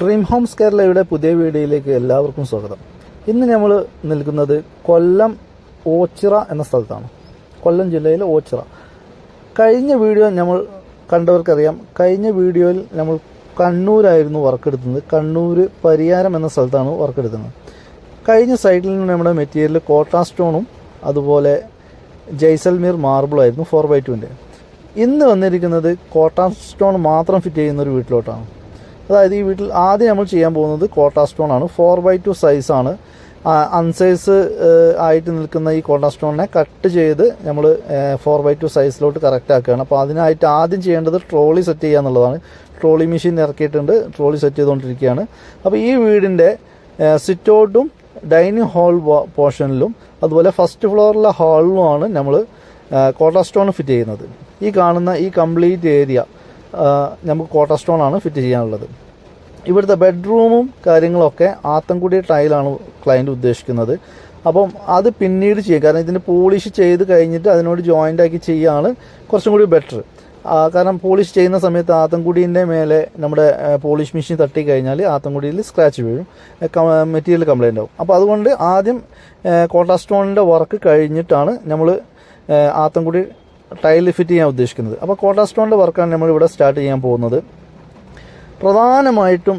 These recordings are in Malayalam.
ഡ്രീം ഹോംസ് കേരളയുടെ പുതിയ വീഡിയോയിലേക്ക് എല്ലാവർക്കും സ്വാഗതം. ഇന്ന് നമ്മൾ നിൽക്കുന്നത് കൊല്ലം ഓച്ചിറ എന്ന സ്ഥലത്താണ്. കൊല്ലം ജില്ലയിലെ ഓച്ചിറ. കഴിഞ്ഞ വീഡിയോ നമ്മൾ കണ്ടവർക്കറിയാം. കഴിഞ്ഞ വീഡിയോയിൽ നമ്മൾ കണ്ണൂരായിരുന്നു വർക്ക് എടുത്തത് കണ്ണൂർ പരിയാരം എന്ന സ്ഥലത്താണ് വർക്ക് കഴിഞ്ഞ സൈഡിൽ നിന്ന് നമ്മുടെ മെറ്റീരിയൽ കോട്ടാ സ്റ്റോണും അതുപോലെ ജയ്സൽമീർ മാർബിളായിരുന്നു ഫോർ ബൈ ടുവിന്റെ ഇന്ന് വന്നിരിക്കുന്നത് കോട്ടാ സ്റ്റോൺ മാത്രം ഫിറ്റ് ചെയ്യുന്ന ഒരു വീട്ടിലോട്ടാണ്. അതായത് ഈ വീട്ടിൽ ആദ്യം നമ്മൾ ചെയ്യാൻ പോകുന്നത് കോട്ടാ സ്റ്റോൺ ആണ് ഫോർ ബൈ ടു സൈസാണ് അൺസൈസ് ആയിട്ട് നിൽക്കുന്ന ഈ കോട്ടാ സ്റ്റോണിനെ കട്ട് ചെയ്ത് നമ്മൾ ഫോർ ബൈ ടു സൈസിലോട്ട് കറക്റ്റ് ആക്കുകയാണ്. അപ്പോൾ അതിനായിട്ട് ആദ്യം ചെയ്യേണ്ടത് ട്രോളി സെറ്റ് ചെയ്യുക എന്നുള്ളതാണ്. ട്രോളി മെഷീൻ ഇറക്കിയിട്ടുണ്ട്. ട്രോളി സെറ്റ് ചെയ്തുകൊണ്ടിരിക്കുകയാണ്. അപ്പോൾ ഈ വീടിന്റെ സിറ്റൗട്ടും ഡൈനിങ് ഹാൾ പോർഷനിലും അതുപോലെ ഫസ്റ്റ് ഫ്ലോറിലെ ഹാളിലുമാണ് നമ്മൾ കോട്ടാ സ്റ്റോൺ ഫിറ്റ് ചെയ്യുന്നത്. ഈ കാണുന്ന ഈ കംപ്ലീറ്റ് ഏരിയ നമുക്ക് കോട്ട സ്റ്റോൺ ആണ് ഫിറ്റ് ചെയ്യാനുള്ളത്. ഇവിടുത്തെ ബെഡ്റൂമും കാര്യങ്ങളൊക്കെ ആത്തൻകുടി ടൈലാണ് ക്ലയന്റ് ഉദ്ദേശിക്കുന്നത്. അപ്പം അത് പിന്നീട് ചെയ്യും. കാരണം ഇതിന് പോളിഷ് ചെയ്ത് കഴിഞ്ഞിട്ട് അതിനോട് ജോയിന്റ് ആക്കി ചെയ്യുകയാണ് കുറച്ചും കൂടി ബെറ്റർ കാരണം പോളിഷ് ചെയ്യുന്ന സമയത്ത് ആത്തൻകുടീന്റെ മേലെ നമ്മുടെ പോളിഷ് മെഷീൻ തട്ടി കഴിഞ്ഞാൽ ആത്തൻകുടിയിൽ സ്ക്രാച്ച് വീഴും. മെറ്റീരിയൽ കംപ്ലൈന്റ് ആവും. അപ്പോൾ അതുകൊണ്ട് ആദ്യം കോട്ടാസ്റ്റോണിന്റെ വർക്ക് കഴിഞ്ഞിട്ടാണ് നമ്മൾ ആത്തൻകുടി ടൈൽ ഫിറ്റ് ചെയ്യാൻ ഉദ്ദേശിക്കുന്നത്. അപ്പോൾ കോട്ട സ്റ്റോണിന്റെ വർക്കാണ് നമ്മൾ ഇവിടെ സ്റ്റാർട്ട് ചെയ്യാൻ പോകുന്നത്. പ്രധാനമായിട്ടും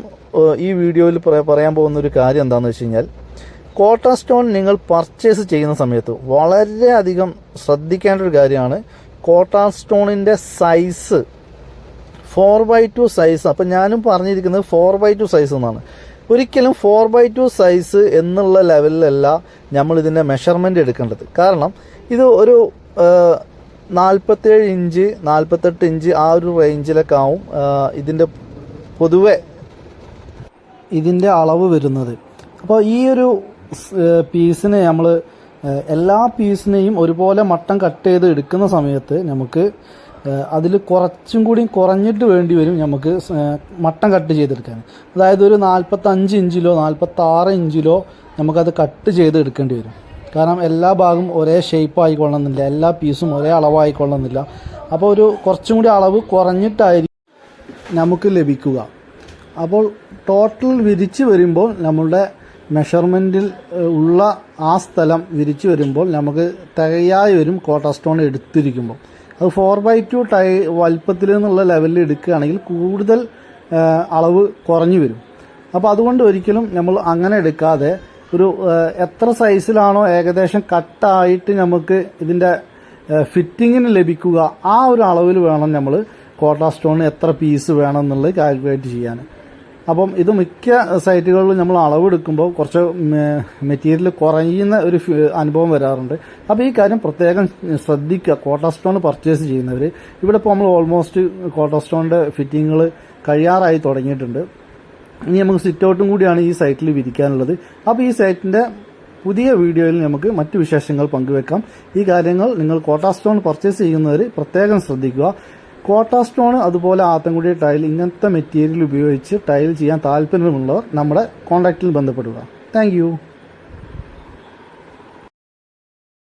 ഈ വീഡിയോയിൽ പറയാൻ പോകുന്ന ഒരു കാര്യം എന്താണെന്ന് വെച്ച് കഴിഞ്ഞാൽ കോട്ട സ്റ്റോൺ നിങ്ങൾ പർച്ചേസ് ചെയ്യുന്ന സമയത്ത് വളരെയധികം ശ്രദ്ധിക്കേണ്ട ഒരു കാര്യമാണ് Kota സ്റ്റോണിന്റെ size four by two size അപ്പം ഞാനും പറഞ്ഞിരിക്കുന്നത് ഫോർ ബൈ ടു സൈസ് എന്നാണ്. ഒരിക്കലും ഫോർ ബൈ ടു സൈസ് എന്നുള്ള ലെവലിലല്ല നമ്മൾ ഇതിന്റെ മെഷർമെന്റ് എടുക്കേണ്ടത്. കാരണം ഇത് ഒരു നാൽപ്പത്തേഴ് ഇഞ്ച് നാൽപ്പത്തെട്ട് ഇഞ്ച് ആ ഒരു റേഞ്ചിലൊക്കെ ആവും. ഇതിന്റെ പൊതുവെ ഇതിന്റെ അളവ് വരുന്നത്. അപ്പോൾ ഈ ഒരു പീസിനെ നമ്മൾ എല്ലാ പീസിനെയും ഒരുപോലെ മട്ടം കട്ട് ചെയ്ത് എടുക്കുന്ന സമയത്ത് നമുക്ക് അതിൽ കുറച്ചും കൂടി കുറഞ്ഞിട്ട് വേണ്ടി വരും നമുക്ക് മട്ടം കട്ട് ചെയ്തെടുക്കാൻ. അതായത് ഒരു നാൽപ്പത്തഞ്ച് ഇഞ്ചിലോ നാൽപ്പത്താറ് ഇഞ്ചിലോ നമുക്കത് കട്ട് ചെയ്ത് എടുക്കേണ്ടി വരും. കാരണം എല്ലാ ഭാഗവും ഒരേ ഷേപ്പ് ആയിക്കൊള്ളണമെന്നില്ല. എല്ലാ പീസും ഒരേ അളവായിക്കൊള്ളണമെന്നില്ല. അപ്പോൾ ഒരു കുറച്ചും കൂടി അളവ് കുറഞ്ഞിട്ടായിരിക്കും നമുക്ക് ലഭിക്കുക. അപ്പോൾ ടോട്ടൽ വിരിച്ച് വരുമ്പോൾ നമ്മളുടെ മെഷർമെന്റിൽ ഉള്ള ആ സ്ഥലം വിരിച്ച് വരുമ്പോൾ നമുക്ക് തികയായി വരും കോട്ട സ്റ്റോൺ എടുത്തിരിക്കുമ്പോൾ. അത് ഫോർ ബൈ ടു ടൈ വലുപ്പത്തിൽ നിന്നുള്ള ലെവലിൽ എടുക്കുകയാണെങ്കിൽ കൂടുതൽ അളവ് കുറഞ്ഞു വരും. അപ്പോൾ അതുകൊണ്ട് ഒരിക്കലും നമ്മൾ അങ്ങനെ എടുക്കാതെ ഒരു എത്ര സൈസിലാണോ ഏകദേശം കട്ടായിട്ട് നമുക്ക് ഇതിന്റെ ഫിറ്റിങ്ങിന് ലഭിക്കുക ആ ഒരു അളവിൽ വേണം നമ്മൾ കോട്ട സ്റ്റോൺ എത്ര പീസ് വേണം എന്നുള്ളത് കാൽക്കുലേറ്റ് ചെയ്യാൻ. അപ്പം ഇത് മിക്ക സൈറ്റുകളിലും നമ്മൾ അളവെടുക്കുമ്പോൾ കുറച്ച് മെറ്റീരിയൽ കുറയുന്ന ഒരു അനുഭവം വരാറുണ്ട്. അപ്പോൾ ഈ കാര്യം പ്രത്യേകം ശ്രദ്ധിക്കുക. കോട്ട സ്റ്റോൺ പർച്ചേസ് ചെയ്യുന്നവർ ഇവിടെ ഇപ്പോൾ നമ്മൾ ഓൾമോസ്റ്റ് കോട്ട സ്റ്റോണിന്റെ ഫിറ്റിങ്ങുകൾ കഴിയാറായി തുടങ്ങിയിട്ടുണ്ട്. ഇനി നമുക്ക് സിറ്റ് ഔട്ടും കൂടിയാണ് ഈ സൈറ്റിൽ വിരിക്കാനുള്ളത്. അപ്പോൾ ഈ സൈറ്റിന്റെ പുതിയ വീഡിയോയിൽ നമുക്ക് മറ്റു വിശേഷങ്ങൾ പങ്കുവെക്കാം. ഈ കാര്യങ്ങൾ നിങ്ങൾ കോട്ട സ്റ്റോൺ പർച്ചേസ് ചെയ്യുന്നവർ പ്രത്യേകം ശ്രദ്ധിക്കുക. കോട്ട സ്റ്റോൺ അതുപോലെ ആത്തൻകുടി ടൈൽ ഇങ്ങനത്തെ മെറ്റീരിയൽ ഉപയോഗിച്ച് ടൈൽ ചെയ്യാൻ താല്പര്യമുള്ളവർ നമ്മുടെ കോൺടാക്റ്റിൽ ബന്ധപ്പെടുക. താങ്ക്